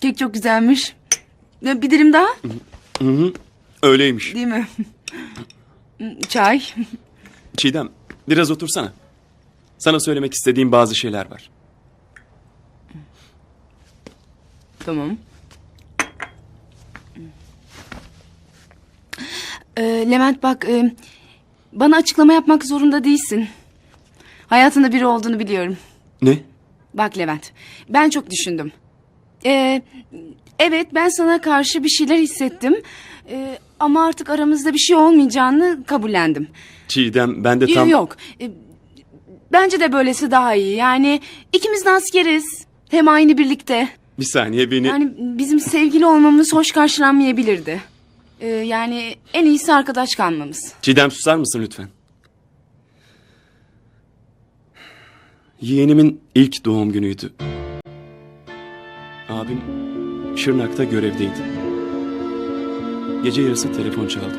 Kek çok güzelmiş. Bir dilim daha Öyleymiş. değil mi? Çay. Çiğdem biraz otursana. Sana söylemek istediğim bazı şeyler var. Tamam. Ee, Levent bak e, bana açıklama yapmak zorunda değilsin. Hayatında biri olduğunu biliyorum. Ne? Bak Levent ben çok düşündüm. Ee, evet ben sana karşı bir şeyler hissettim. Ee, ama artık aramızda bir şey olmayacağını kabullendim. Çiğdem ben de tam... Yok. Ee, bence de böylesi daha iyi. Yani ikimiz de askeriz. Hem aynı birlikte. Bir saniye beni... Yani bizim sevgili olmamız hoş karşılanmayabilirdi. Ee, yani en iyisi arkadaş kalmamız. Çiğdem susar mısın lütfen? Yeğenimin ilk doğum günüydü. Abim Şırnak'ta görevdeydi. Gece yarısı telefon çaldı.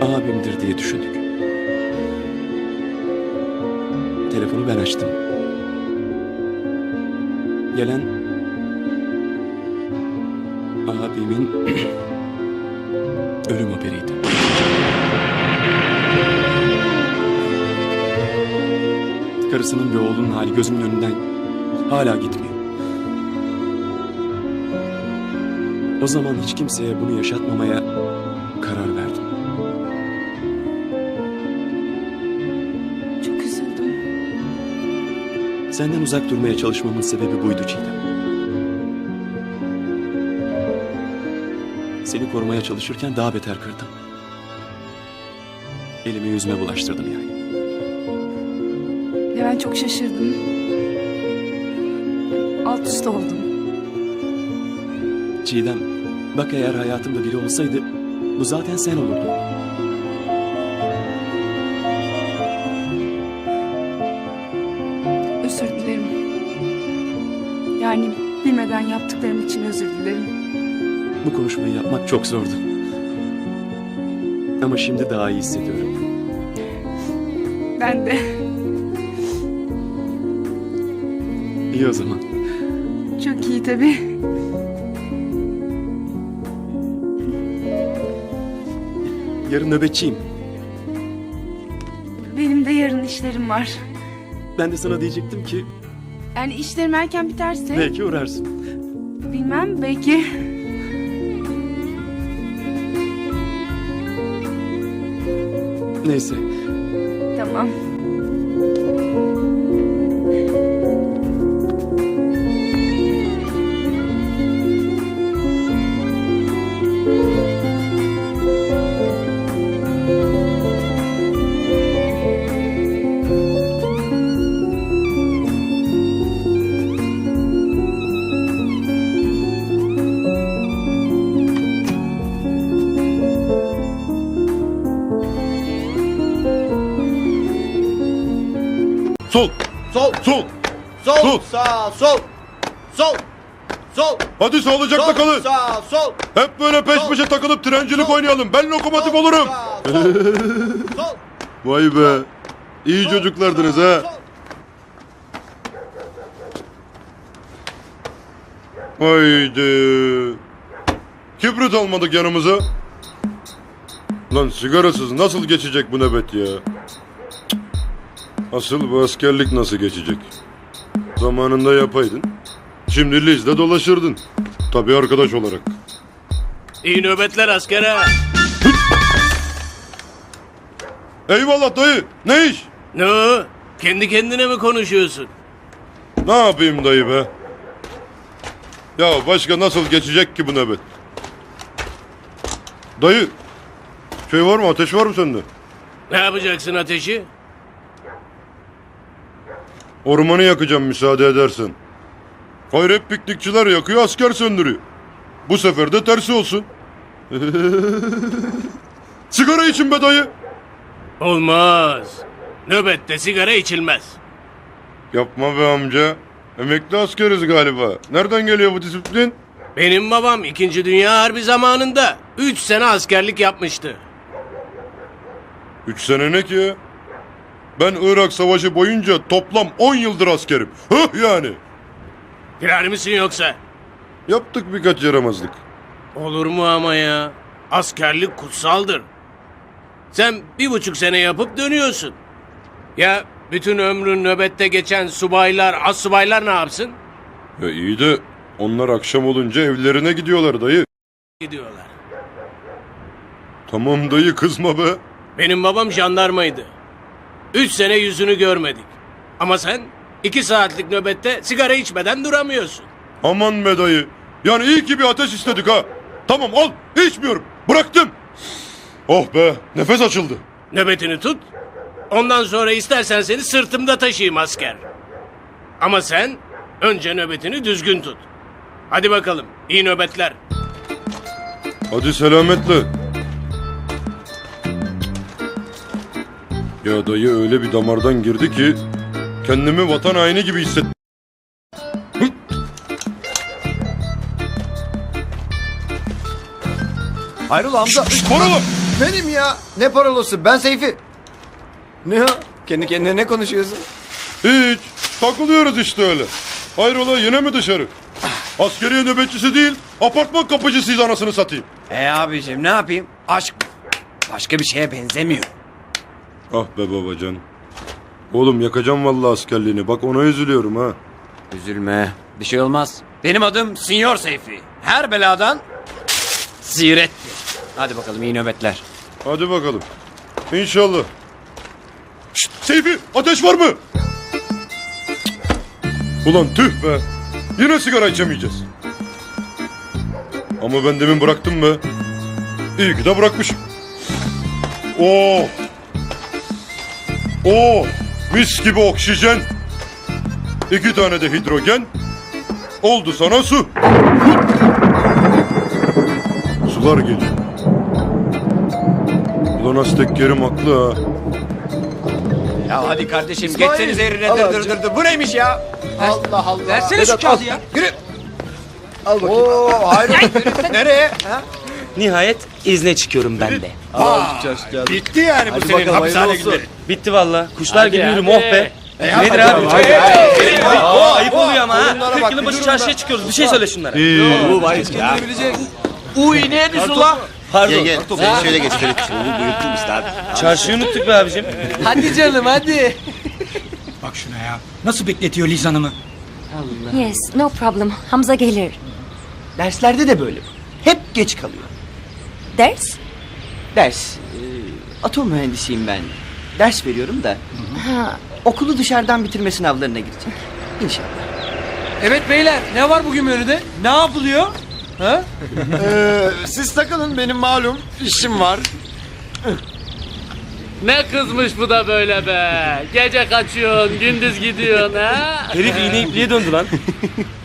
Abimdir diye düşündük. Telefonu ben açtım. Gelen abimin ölüm haberiydi. Karısının ve oğlunun hali gözümün önünden hala gitmiyor. O zaman hiç kimseye bunu yaşatmamaya karar verdim. Çok üzüldüm. Senden uzak durmaya çalışmamın sebebi buydu Çiğdem. Seni korumaya çalışırken daha beter kırdım. Elimi yüzüme bulaştırdım yani. Ya ben çok şaşırdım. Alt üst oldum. Çiğdem, bak eğer hayatımda biri olsaydı bu zaten sen olurdun. Özür dilerim. Yani bilmeden yaptıklarım için özür dilerim. Bu konuşmayı yapmak çok zordu. Ama şimdi daha iyi hissediyorum. Ben de. İyi o zaman. Tabii. Yarın nöbetçiyim. Benim de yarın işlerim var. Ben de sana diyecektim ki Yani işlerim erken biterse belki uğrarsın. bilmem belki. Neyse. Tamam. Sol. Sol, Sol. sol, Sol. sağ, sol. Sol. Sol. Hadi sağlıcakla Sol, kalın. sağ, sol. Hep böyle peş Sol. peşe takılıp trencilik Sol. oynayalım. Ben lokomotif sol, olurum. sağ, sol. Sol. Vay be. İyi sol, çocuklardınız sağ, ha. sol. Haydi. Kibrit almadık yanımıza. Lan sigarasız nasıl geçecek bu nöbet ya? Asıl bu askerlik nasıl geçecek? Zamanında yapaydın. Şimdi Liz'de dolaşırdın. Tabii arkadaş olarak. İyi nöbetler askere. Eyvallah dayı. Ne iş? Ne o? Kendi kendine mi konuşuyorsun? Ne yapayım dayı be? Ya başka nasıl geçecek ki bu nöbet? Dayı, şey var mı? Ateş var mı sende? Ne yapacaksın ateşi? Ormanı yakacağım müsaade edersen. Hayır hep piknikçiler yakıyor, asker söndürüyor. Bu sefer de tersi olsun. Sigara için be dayı. Olmaz. Nöbette sigara içilmez. Yapma be amca. Emekli askeriz galiba. Nereden geliyor bu disiplin? Benim babam 2. Dünya Harbi zamanında 3 sene askerlik yapmıştı. Üç sene ne ki ya? Ben Irak Savaşı boyunca toplam 10 yıldır askerim. Hıh yani. Firar mısın yoksa? Yaptık birkaç yaramazlık. Olur mu ama ya? Askerlik kutsaldır. Sen bir buçuk sene yapıp dönüyorsun. Ya bütün ömrün nöbette geçen subaylar, as subaylar ne yapsın? Ya iyi de onlar akşam olunca evlerine gidiyorlar dayı. Gidiyorlar. Tamam dayı kızma be. Benim babam jandarmaydı. Üç sene yüzünü görmedik. Ama sen iki saatlik nöbette sigara içmeden duramıyorsun. Aman be dayı. Yani iyi ki bir ateş istedik ha. Tamam al içmiyorum. Bıraktım. Oh be nefes açıldı. Nöbetini tut. Ondan sonra istersen seni sırtımda taşıyayım asker. Ama sen önce nöbetini düzgün tut. Hadi bakalım iyi nöbetler. Hadi selametle. Ya dayı öyle bir damardan girdi ki kendimi vatan haini gibi hissettim. Hayrola Hamza? Paralı. Benim ya. Ne parolosu? Ben Seyfi. Ne o? Kendi kendine ne konuşuyorsun? Hiç. Takılıyoruz işte öyle. Hayrola yine mi dışarı? Askeriye nöbetçisi değil, apartman kapıcısıyız anasını satayım. E abicim ne yapayım? Aşk başka bir şeye benzemiyor. Ah be babacan. Oğlum yakacağım vallahi askerliğini. Bak ona üzülüyorum ha. Üzülme. Bir şey olmaz. Benim adım Sinyor Seyfi. Her beladan sirettir. Hadi bakalım iyi nöbetler. Hadi bakalım. İnşallah. Şşt, Seyfi ateş var mı? Ulan tüh be. Yine sigara içemeyeceğiz. Ama ben demin bıraktım be. İyi ki de bırakmışım. Oh. Oh. Mis gibi oksijen. İki tane de hidrojen. Oldu sana su. Sular geliyor. Ulan Aztek yerim haklı ha. Ya hadi kardeşim İsmail, geçseniz yerine al dır dır dır dır. Bu neymiş ya? Allah Allah. Versene şu Vedat, kağıdı al. ya. Yürü. Al bakayım. Oo, hayrola? Nereye? Ha? Nihayet izne çıkıyorum ben de. Bitti yani bu Hadi senin hapishane günleri. Bitti valla. Kuşlar Hadi, gibi yürüm oh be. E, Nedir abi? Çok-. Aa, ayıp oluyor ama ha. oyunlara 40 bak, yılın başı çarşıya çıkıyoruz. Bir şey söyle şunlara. Bu var ya. Uy ne edin ula? Pardon. Gel gel. Sen şöyle geç. Şöyle geç. Oğlum uyuttun işte abi. Çarşıyı unuttuk be abicim. Hadi canım hadi. Bak şuna ya. Nasıl bekletiyor Liz Hanım'ı? Yes, no problem. Hamza gelir. Derslerde de böyle. Hep geç kalıyor. Ders? Ders. e, atom mühendisiyim ben. Ders veriyorum da. Okulu dışarıdan bitirme sınavlarına girecek. İnşallah. Evet beyler ne var bugün menüde? Ne yapılıyor? Ha? Ee, siz takılın benim malum işim var. Ne kızmış bu da böyle be. Gece kaçıyorsun, gündüz gidiyorsun ha. Herif iğne ipliğe döndü lan.